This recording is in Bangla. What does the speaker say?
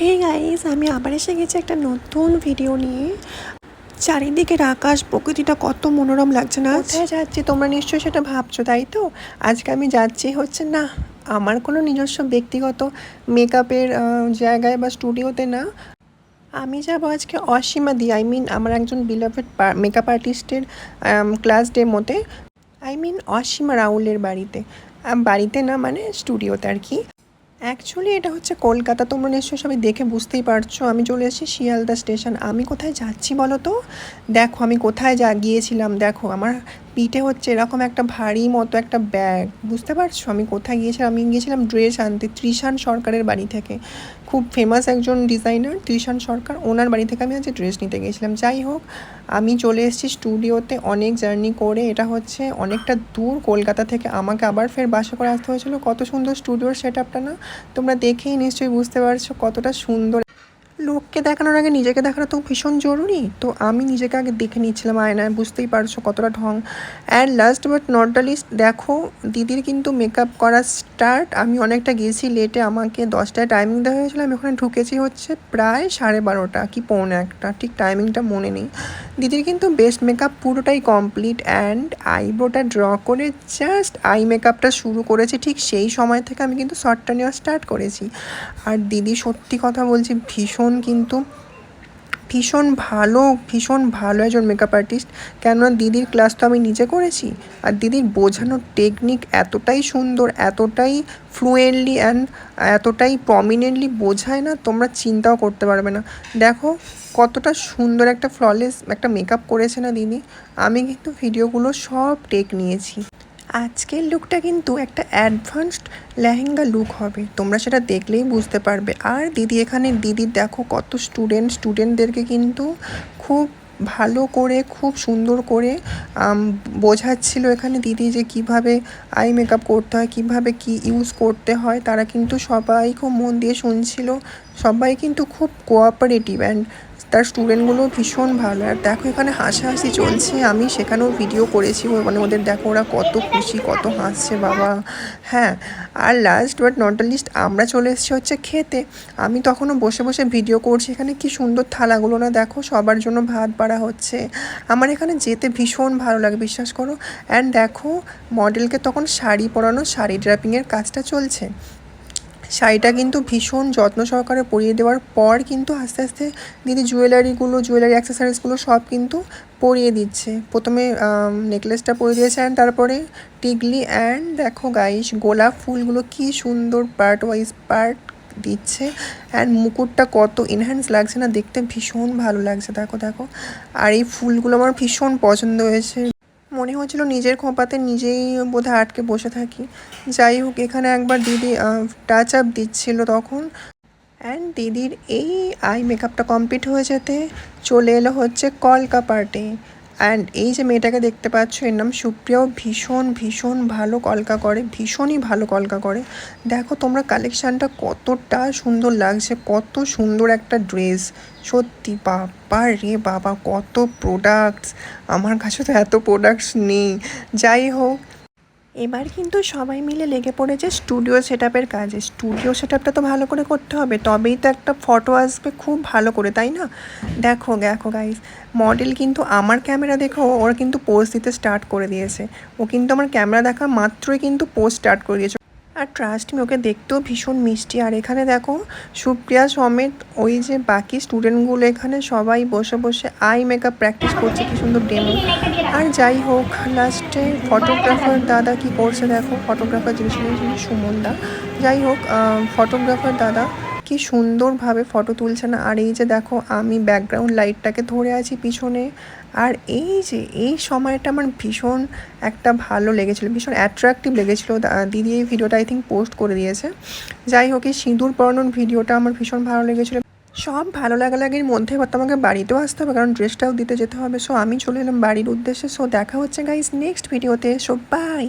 হে গাইস আমি আবার এসে গেছি একটা নতুন ভিডিও নিয়ে। চারিদিকের আকাশ, প্রকৃতিটা কত মনোরম লাগছে না? কোথায় যাচ্ছি? তোমরা নিশ্চয়ই সেটা ভাবছ, তাই তো? আজকে আমি যাচ্ছি হচ্ছে, না, আমার কোনো নিজস্ব ব্যক্তিগত মেকআপের জায়গায় বা স্টুডিওতে না। আমি যাব আজকে অসীমা দি আই মিন আমার একজন বিলাভেড মেকআপ আর্টিস্টের ক্লাস ডে মতে আই মিন অসীমা রাউলের বাড়িতে। বাড়িতে না মানে স্টুডিওতে আর কি। অ্যাকচুয়ালি এটা হচ্ছে কলকাতা। তোমরা নিশ্চয়ই সবাই দেখে বুঝতেই পারছ। আমি চলে এসেছি শিয়ালদা স্টেশন। আমি কোথায় যাচ্ছি বলো তো? দেখো, আমি কোথায় যা গিয়েছিলাম। দেখো, আমার পিঠে হচ্ছে এরকম একটা ভারী মতো একটা ব্যাগ বুঝতে পারছ? আমি কোথায় গিয়েছিলাম? আমি গিয়েছিলাম ড্রেস আনতে ত্রিশান সরকারের বাড়ি থেকে। খুব ফেমাস একজন ডিজাইনার ত্রিশান সরকার, ওনার বাড়ি থেকে আমি আজকে ড্রেস নিতে গিয়েছিলাম। যাই হোক, আমি চলে এসেছি স্টুডিওতে অনেক জার্নি করে। এটা হচ্ছে অনেকটা দূর কলকাতা থেকে। আমাকে আবার ফের বাসে করে আসতে হয়েছিল। কত সুন্দর স্টুডিওর সেট আপটা না? তোমরা দেখেই নিশ্চয়ই বুঝতে পারছ কতটা সুন্দর লোককে দেখানোর আগে নিজেকে দেখানো তো ভীষণ জরুরি। তো আমি নিজেকে আগে দেখে নিচ্ছিলাম আয়নায়, বুঝতেই পারছ কতটা ঢং। And last but not the least দেখো, দিদির কিন্তু মেকআপ করা স্টার্ট আমি অনেকটা গেছি লেটে আমাকে দশটায় টাইমিং দেওয়া হয়েছিল, আমি ওখানে ঢুকেছি হচ্ছে প্রায় সাড়ে বারোটা কি পৌনে একটা, ঠিক টাইমিংটা মনে নেই। দিদির কিন্তু বেস্ট মেকআপ পুরোটাই কমপ্লিট অ্যান্ড আইব্রোটা ড্র করে জাস্ট আই মেকআপটা শুরু করেছি, ঠিক সেই সময় থেকে আমি কিন্তু শর্টটা নেওয়া স্টার্ট করেছি। আর দিদি সত্যি কথা বলছি, ভীষণ কিন্তু ভীষণ ভালো ভীষণ ভালো একজন মেকআপ আর্টিস্ট কেননা দিদির ক্লাস তো আমি নিজে করেছি। আর দিদির বোঝানোর টেকনিক এতটাই সুন্দর, এতটাই ফ্লুয়েন্টলি অ্যান্ড এতটাই প্রমিনেন্টলি বোঝায় না, তোমরা চিন্তাও করতে পারবে না। দেখো কতটা সুন্দর একটা ফ্ললেস একটা মেকআপ করেছে না দিদি। আমি কিন্তু ভিডিওগুলো সব টেক নিয়েছি। আজকের লুকটা কিন্তু একটা অ্যাডভান্সড লেহেঙ্গা লুক হবে। তোমরা সেটা দেখলেই বুঝতে পারবে। আর দিদি এখানে, দিদি দেখো কত স্টুডেন্ট স্টুডেন্টদেরকে কিন্তু খুব ভালো করে, খুব সুন্দর করে বোঝাচ্ছিল এখানে দিদি যে কীভাবে আই মেকআপ করতে হয়, কীভাবে কি ইউজ করতে হয়। তারা কিন্তু সবাই খুব মন দিয়ে শুনছিল। সবাই কিন্তু খুব কোঅপারেটিভ অ্যান্ড তার স্টুডেন্টগুলো ভীষণ ভালো। আর দেখো এখানে হাসাহাসি চলছে। আমি সেখানেও ভিডিও করেছি। মানে ওদের দেখো ওরা কত খুশি, কত হাসছে, বাবা। হ্যাঁ আর লাস্ট বাট নট লিস্ট আমরা চলে এসেছি হচ্ছে খেতে। আমি তখনও বসে বসে ভিডিও করছি। এখানে কি সুন্দর থালাগুলো না দেখো, সবার জন্য ভাত বাড়া হচ্ছে। আমার এখানে যেতে ভীষণ ভালো লাগে, বিশ্বাস করো। অ্যান্ড দেখো মডেলকে তখন শাড়ি পরানো, শাড়ি ড্রাপিংয়ের কাজটা চলছে। শাড়িটা কিন্তু ভীষণ যত্ন সহকারে পরিয়ে দেওয়ার পর কিন্তু আস্তে আস্তে দিদি জুয়েলারিগুলো, জুয়েলারি অ্যাক্সেসরিজগুলো সব কিন্তু পরিয়ে দিচ্ছে। প্রথমে নেকলেসটা পরিয়ে দিয়েছে অ্যান্ড তারপরে টিগলি অ্যান্ড দেখো গাইস গোলাপ ফুলগুলো কি সুন্দর পার্ট ওয়াইজ পার্ট দিচ্ছে অ্যান্ড মুকুটটা কত এনহ্যান্স লাগছে না দেখতে ভীষণ ভালো লাগছে। দেখো দেখো। আর এই ফুলগুলো আমার ভীষণ পছন্দ হয়েছে। মনে হচ্ছিল নিজের খোঁপাতে নিজেই বোধহয় আটকে বসে থাকি। যাই হোক, এখানে একবার দিদি টাচ আপ দিচ্ছিল তখন। অ্যান্ড দিদির এই আই মেকআপটা কমপ্লিট হয়ে যেতে চলে এলো হচ্ছে কলকা পার্টে অ্যান্ড এই যে মেয়েটাকে দেখতে পাচ্ছ, এর নাম সুপ্রিয়াও ভীষণ ভীষণ ভালো কলকা করে, ভীষণই ভালো কলকা করে। দেখো তোমরা কালেকশানটা কতটা সুন্দর লাগছে, কত সুন্দর একটা ড্রেস। সত্যি, বাবা রে বাবা, কত প্রোডাক্টস আমার কাছে তো এত প্রোডাক্টস নেই। যাই হোক এবার কিন্তু সবাই মিলে লেগে পড়েছে স্টুডিও সেট কাজে। স্টুডিও সেট তো ভালো করে করতে হবে, তবেই তো একটা ফটো আসবে খুব ভালো করে, তাই না? দেখো দেখো গাইস মডেল কিন্তু আমার ক্যামেরা দেখো, ওরা কিন্তু পোস্ট দিতে স্টার্ট করে দিয়েছে। ও কিন্তু আমার ক্যামেরা দেখা মাত্রই কিন্তু পোস্ট স্টার্ট করে দিয়েছে। আর ট্রাস্ট মি, ওকে দেখতেও ভীষণ মিষ্টি। আর এখানে দেখো, সুপ্রিয়া সমেত ওই যে বাকি স্টুডেন্টগুলো এখানে সবাই বসে বসে আই মেকআপ প্র্যাকটিস করছে, কি সুন্দর ডেমো আর যাই হোক লাস্টে ফটোগ্রাফার দাদা কি করছে দেখো ফটোগ্রাফার জিনিস সুমন দা যাই হোক ফটোগ্রাফার দাদা কি সুন্দরভাবে ফটো তুলছে না। আর এই যে দেখো, আমি ব্যাকগ্রাউন্ড লাইটটাকে ধরে আছি পিছনে। আর এই যে, এই সময়টা আমার ভীষণ একটা ভালো লেগেছিলো, ভীষণ অ্যাট্রাকটিভ লেগেছিলো। দিদি এই ভিডিওটা আই থিঙ্ক পোস্ট করে দিয়েছে। যাই হোক, এই সিঁদুর পরানোর ভিডিওটা আমার ভীষণ ভালো লেগেছিলো। সব ভালো লাগালাগির মধ্যে এবার আমাকে বাড়িতেও আসতে হবে, কারণ ড্রেসটাও দিতে যেতে হবে। সো আমি চলে এলাম বাড়ির উদ্দেশ্যে। সো দেখা হচ্ছে গাইস নেক্সট ভিডিওতে সো বাই